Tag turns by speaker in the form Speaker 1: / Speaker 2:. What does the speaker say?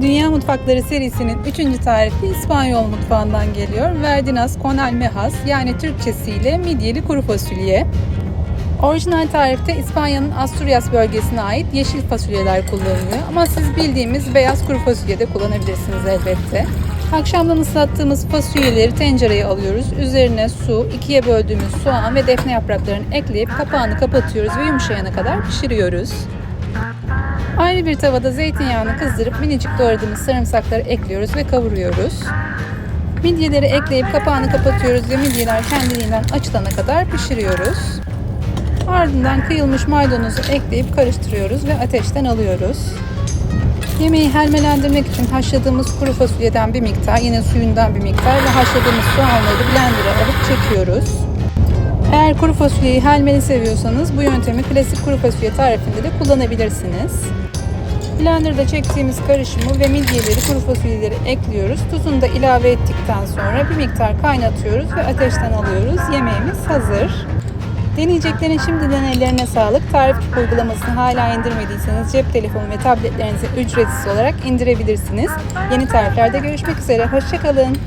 Speaker 1: Dünya Mutfakları serisinin 3. tarifi İspanyol mutfağından geliyor. Verdinas con almejas yani Türkçesiyle midyeli kuru fasulye. Orijinal tarifte İspanya'nın Asturias bölgesine ait yeşil fasulyeler kullanılıyor. Ama siz bildiğimiz beyaz kuru fasulye de kullanabilirsiniz elbette. Akşamdan ıslattığımız fasulyeleri tencereye alıyoruz. Üzerine su, ikiye böldüğümüz soğan ve defne yapraklarını ekleyip kapağını kapatıyoruz ve yumuşayana kadar pişiriyoruz. Ayrı bir tavada zeytinyağını kızdırıp minicik doğradığımız sarımsakları ekliyoruz ve kavuruyoruz. Midyeleri ekleyip kapağını kapatıyoruz ve midyeler kendiliğinden açılana kadar pişiriyoruz. Ardından kıyılmış maydanozu ekleyip karıştırıyoruz ve ateşten alıyoruz. Yemeği helmelendirmek için haşladığımız kuru fasulyeden bir miktar, yine suyundan bir miktar ve haşladığımız soğanları blender'a alıp çekiyoruz. Eğer kuru fasulyeyi helmeli seviyorsanız bu yöntemi klasik kuru fasulye tarifinde de kullanabilirsiniz. Blender'da çektiğimiz karışımı ve midyeleri, kuru fasulyeleri ekliyoruz. Tuzunu da ilave ettikten sonra bir miktar kaynatıyoruz ve ateşten alıyoruz. Yemeğimiz hazır. Deneyeceklerin şimdiden ellerine sağlık. Tarif uygulamasını hala indirmediyseniz cep telefonu ve tabletlerinize ücretsiz olarak indirebilirsiniz. Yeni tariflerde görüşmek üzere. Hoşçakalın.